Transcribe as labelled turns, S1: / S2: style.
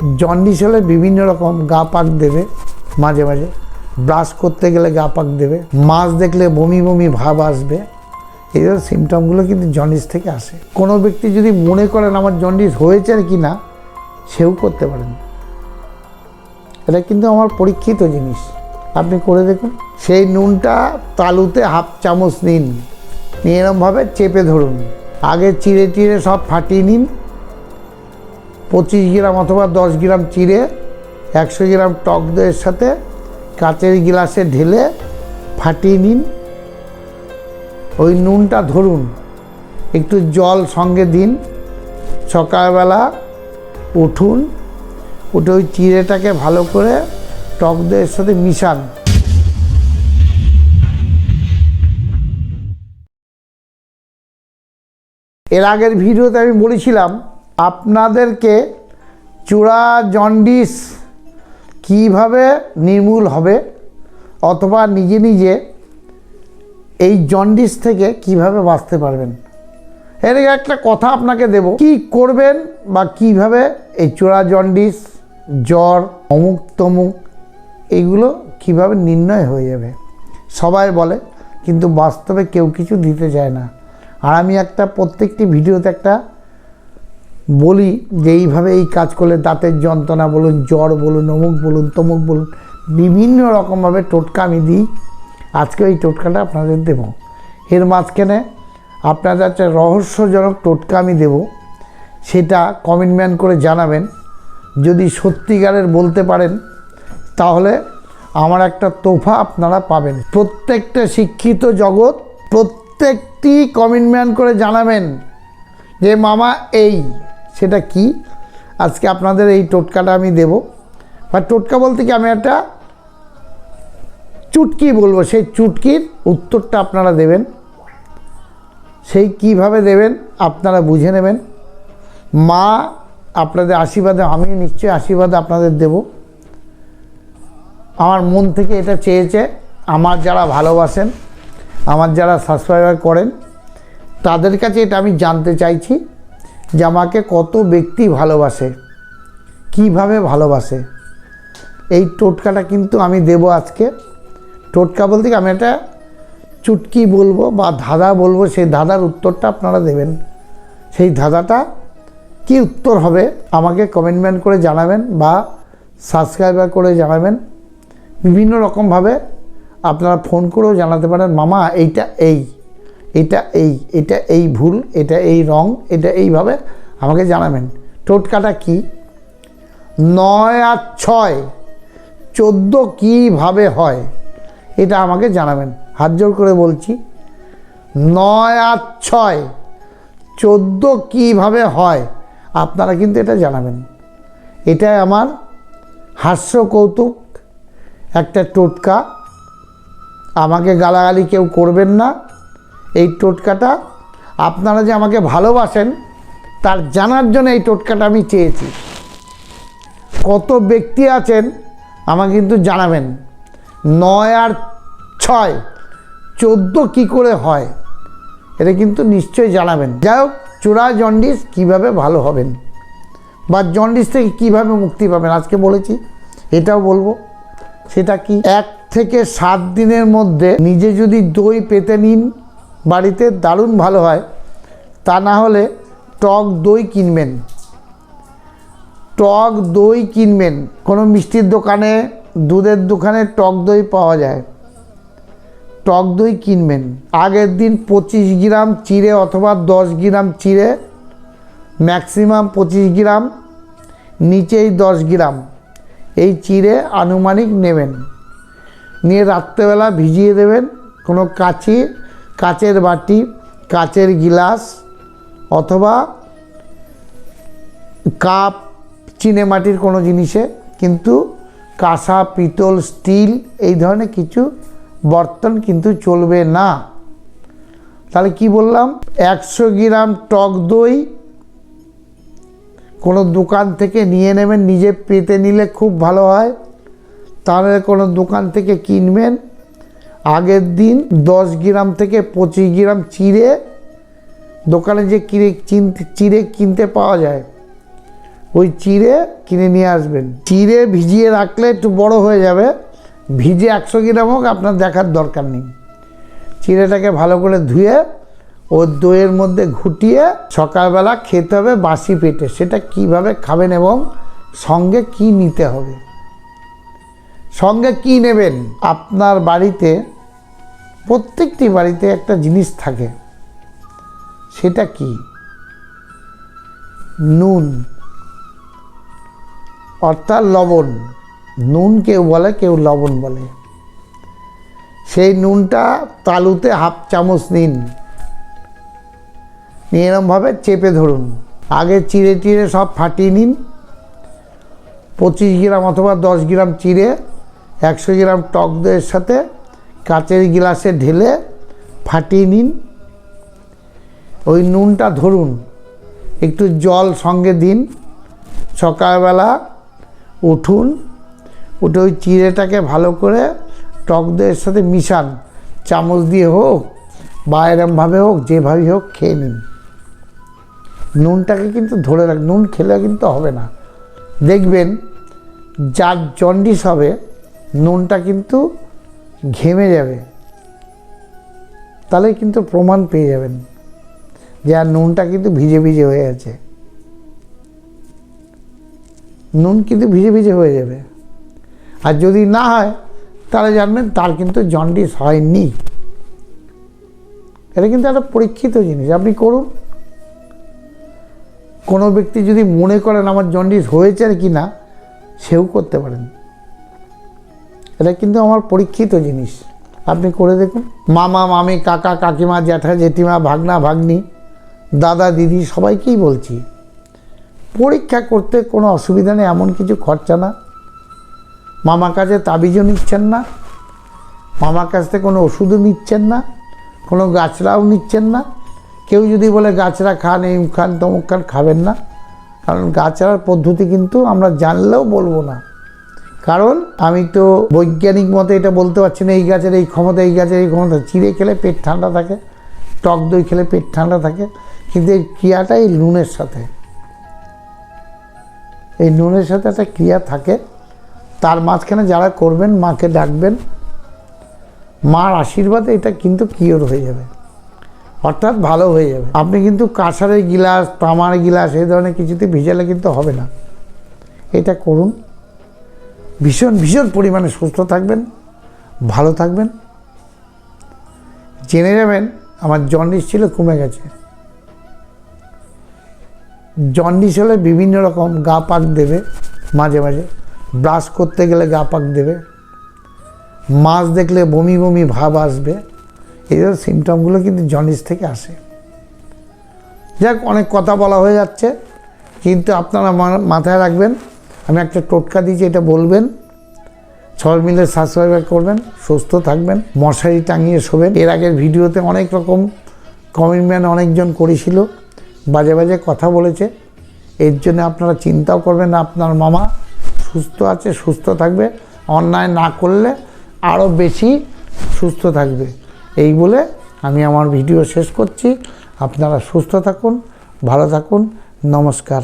S1: Jaundice হলে বিভিন্ন রকম গা পাক দেবে, মাঝে মাঝে। ব্রাশ করতে গেলে গা পাক দেবে, মাছ দেখলে বমি বমি ভাব আসবে। এই ধরনের সিমটমগুলো কিন্তু জন্ডিস থেকে আসে। কোনো ব্যক্তি যদি মনে করেন আমার জন্ডিস হয়েছে কি না, সেও করতে পারেন। এটা কিন্তু আমার পরীক্ষিত জিনিস। আপনি করে দেখুন। সেই নুনটা তালুতে হাফ চামচ নিন। নিয়ে এরমভাবে চেপে ধরুন। আগে চিড়ে চিড়ে সব ফাটিয়ে নিন। পঁচিশ গ্রাম অথবা দশ গ্রাম চিড়ে, একশো গ্রাম টক দইয়ের সাথে কাচের গ্লাসে ঢেলে ফাটিয়ে নিন। ওই নুনটা ধরুন, একটু জল সঙ্গে দিন। সকালবেলা উঠুন, উঠে ওই চিড়েটাকে ভালো করে টক দইয়ের সাথে মিশান। এর আগের ভিডিওতে আমি বলেছিলাম আপনাদেরকে চূড়া জন্ডিস কীভাবে নির্মূল হবে অথবা নিজে নিজে এই জন্ডিস থেকে কীভাবে বাঁচতে পারবেন? এর একটা কথা আপনাকে দেব। কি করবেন বা কীভাবে এই চূড়া জন্ডিস, জ্বর, অমুক তমুক, এগুলো কীভাবে নির্ণয় হয়ে যাবে? সবাই বলে, কিন্তু বাস্তবে কেউ কিছু দিতে চায় না। আর আমি একটা প্রত্যেকটি ভিডিওতে একটা বলি যে এইভাবে এই কাজ করলে দাঁতের যন্ত্রণা বলুন, জ্বর বলুন, অমুক বলুন, তমুক বলুন, বিভিন্ন রকমভাবে টোটকা আমি দিই। আজকে এই টোটকাটা আপনাদের দেব। এর মাঝখানে আপনাদের একটা রহস্যজনক টোটকা আমি দেব। সেটা কমেন্টম্যান করে জানাবেন। যদি সত্যিকারের বলতে পারেন, তাহলে আমার একটা তোফা আপনারা পাবেন। প্রত্যেকটা শিক্ষিত জগৎ প্রত্যেকটি কমিটমেন্ট করে জানাবেন যে, মামা, এই সেটা কি? আজকে আপনাদের এই টোটকাটা আমি দেব। বা টোটকা বলতে কি আমি একটা চুটকি বলব, সেই চুটকির উত্তরটা আপনারা দেবেন। সেই কীভাবে দেবেন আপনারা বুঝে নেবেন। মা আপনাদের আশীর্বাদে আমি নিশ্চয়ই আশীর্বাদ আপনাদের দেব। আমার মন থেকে এটা চেয়েছে, আমার যারা ভালোবাসেন, আমার যারা সাবস্ক্রাইবার করেন, তাদের কাছে এটা আমি জানতে চাইছি। যে আমাকে কত ব্যক্তি ভালোবাসে, কীভাবে ভালোবাসে। এই টোটকাটা কিন্তু আমি দেব আজকে। টোটকা বলতে আমি একটা চুটকি বলব বা ধাঁধা বলব, সেই ধাঁধার উত্তরটা আপনারা দেবেন। সেই ধাঁধাটা কি উত্তর হবে আমাকে কমেন্টমেন্ট করে জানাবেন বা সাবস্ক্রাইবার করে জানাবেন। বিভিন্ন রকমভাবে আপনারা ফোন করেও জানাতে পারেন, মামা, এইটা এই। এটা এই এটা এই ভুল, এটা এই রং, এটা এইভাবে আমাকে জানাবেন। টোটকাটা কি? নয় আর ছয়, চোদ্দ কীভাবে হয়? এটা আমাকে জানাবেন। হাত জোর করে বলছি। নয় আর ছয়, চোদ্দ কীভাবে হয়? আপনারা কিন্তু এটা জানাবেন। এটাই আমার হাস্য কৌতুক একটা টোটকা। আমাকে গালাগালি কেউ করবেন না। এই টোটকাটা। আপনারা যে আমাকে ভালোবাসেন, তার জানার জন্য এই টোটকাটা আমি চেয়েছি। কত ব্যক্তি আছেন, আমাকে কিন্তু জানাবেন। নয় আর ছয়, চোদ্দ কী করে হয়, এটা কিন্তু নিশ্চয়ই জানাবেন। যাই হোক, চূড়া জন্ডিস কীভাবে ভালো হবেন? বা জন্ডিস থেকে কীভাবে মুক্তি পাবেন? আজকে বলেছি, এটাও বলব। সেটা কি? এক থেকে সাত দিনের মধ্যে নিজে যদি দই পেতে নিন বাড়িতে দারুণ ভালো হয়, তা না হলে টক দই কিনবেন। টক দই কিনবেন। কোনো মিষ্টির দোকানে, দুধের দোকানে টক দই পাওয়া যায়। টক দই কিনবেন। আগের দিন পঁচিশ গ্রাম চিড়ে অথবা দশ গ্রাম চিড়ে, ম্যাক্সিমাম পঁচিশ গ্রাম, নিচেই দশ গ্রাম। এই চিড়ে আনুমানিক নেবেন। নিয়ে রাত্রেবেলা ভিজিয়ে দেবেন। কোনো কাচি কাচের বাটি, কাচের গিলাস অথবা কাপ চিনে মাটির কোনো জিনিসে, কিন্তু কাঁসা, পিতল, স্টিল এই ধরনের কিছু বর্তন কিন্তু চলবে না। তাহলে কি বললাম? একশো গ্রাম টক দই কোনো দোকান থেকে নিয়ে নেবেন, নিজে পেতে নিলে খুব ভালো হয়। তাহলে কোনো দোকান থেকে কিনবেন আগের দিন দশ গ্রাম থেকে পঁচিশ গ্রাম চিড়ে দোকানে যে কিনে চিনতে চিড়ে কিনতে পাওয়া যায়, ওই চিড়ে কিনে নিয়ে আসবেন। চিড়ে ভিজিয়ে রাখলে একটু বড় হয়ে যাবে। ভিজে একশো গ্রাম হোক, আপনার দেখার দরকার নেই। চিড়েটাকে ভালো করে ধুয়ে ও দইয়ের মধ্যে ঘুটিয়ে সকালবেলা খেতে হবে বাসি পেটে। সেটা কীভাবে খাবেন এবং সঙ্গে কি নিতে হবে? সঙ্গে কি নেবেন? আপনার বাড়িতে প্রত্যেকটি বাড়িতে একটা জিনিস থাকে। সেটা কি? নুন। অর্থাৎ লবণ। নুন কেউ বলে, কেউ লবণ বলে। সেই নুনটা তালুতে হাফ চামচ নিন। এরমভাবে চেপে ধরুন। আগে চিড়ে টিড়ে সব ফাটিয়ে নিন। পঁচিশ গ্রাম অথবা দশ গ্রাম চিড়ে, একশো গ্রাম টক দইয়ের সাথে কাচের গিলাসে ঢেলে ফাটিয়ে নিন। ওই নুনটা ধরুন, একটু জল সঙ্গে দিন। সকালবেলা উঠুন, উঠে ওই চিড়েটাকে ভালো করে টক দইয়ের সাথে মিশান। চামচ দিয়ে হোক, বা এরমভাবে হোক যেভাবেই হোক খেয়ে নিন। নুনটাকে কিন্তু ধরে রাখ, নুন খেলে কিন্তু হবে না। দেখবেন যার জন্ডিস হবে, নুনটা কিন্তু ঘেমে যাবে। তাহলে কিন্তু প্রমাণ পেয়ে যাবেন যে আর নুনটা কিন্তু ভিজে ভিজে হয়ে আছে। নুন কিন্তু ভিজে ভিজে হয়ে যাবে। আর যদি না হয়, তাহলে জানবেন তার কিন্তু জন্ডিস হয়নি। এটা কিন্তু একটা পরীক্ষিত জিনিস। আপনি করুন। কোনো ব্যক্তি যদি মনে করেন আমার জন্ডিস হয়েছে আর কি না, সেও করতে পারেন। এটা কিন্তু আমার পরীক্ষিত জিনিস। আপনি করে দেখুন। মামা, মামি, কাকা, কাকিমা, জ্যাঠা, জেঠিমা, ভাগনা, ভাগ্নি, দাদা, দিদি, সবাইকেই বলছি, পরীক্ষা করতে কোনো অসুবিধা নেই, এমন কিছু খরচা না। মামার কাছে তাবিজও নিচ্ছেন না। মামার কাছ থেকে কোনো ওষুধও নিচ্ছেন না। কোনো গাছরাও নিচ্ছেন না। কেউ যদি বলে গাছরা খান, এই খান, তমুক খান, খাবেন না। কারণ গাছরার পদ্ধতি কিন্তু আমরা জানলেও বলব না। কারণ আমি তো বৈজ্ঞানিক মতে এটা বলতে পারছি না, এই গাছের এই ক্ষমতা, এই গাছের এই ক্ষমতা। চিড়ে খেলে পেট ঠান্ডা থাকে, টক দই খেলে পেট ঠান্ডা থাকে, কিন্তু এই ক্রিয়াটা এই নুনের সাথে। এই নুনের সাথে একটা ক্রিয়া থাকে, তার মাঝখানে যারা করবেন, মাকে ডাকবেন, মার আশীর্বাদে এটা কিন্তু কিওর হয়ে যাবে। অর্থাৎ ভালো হয়ে যাবে। আপনি কিন্তু কাঁসারের গিলাস, তামার গিলাস, এই ধরনের কিছুতে ভিজালে কিন্তু হবে না। এটা করুন। ভীষণ ভীষণ পরিমাণে সুস্থ থাকবেন, ভালো থাকবেন। জেনে যাবেন, আমার জন্ডিস ছিল কমে গেছে। জন্ডিস হলে বিভিন্ন রকম গা পাক দেবে, মাঝে মাঝে। ব্রাশ করতে গেলে গা পাক দেবে। মাছ দেখলে বমি বমি ভাব আসবে। এই ধরনের সিমটমগুলো কিন্তু জন্ডিস থেকে আসে। যাক, অনেক কথা বলা হয়ে যাচ্ছে। কিন্তু আপনারা মাথায় রাখবেন আমি একটা টোটকা দিয়েছি, এটা বলবেন। সবাই মিলে সাবস্ক্রাইব করবেন, সুস্থ থাকবেন, মশারি টাঙিয়ে শোবেন। এর আগের ভিডিওতে অনেক রকম কমেন্টম্যান অনেকজন করেছিল, বাজে বাজে কথা বলেছে। এর জন্য আপনারা চিন্তাও করবেন না, আপনার মামা সুস্থ আছে, সুস্থ থাকবে। অন্যায় না করলে আরও বেশি সুস্থ থাকবে। এই বলে আমি আমার ভিডিও শেষ করছি। আপনারা সুস্থ থাকুন, ভালো থাকুন, নমস্কার।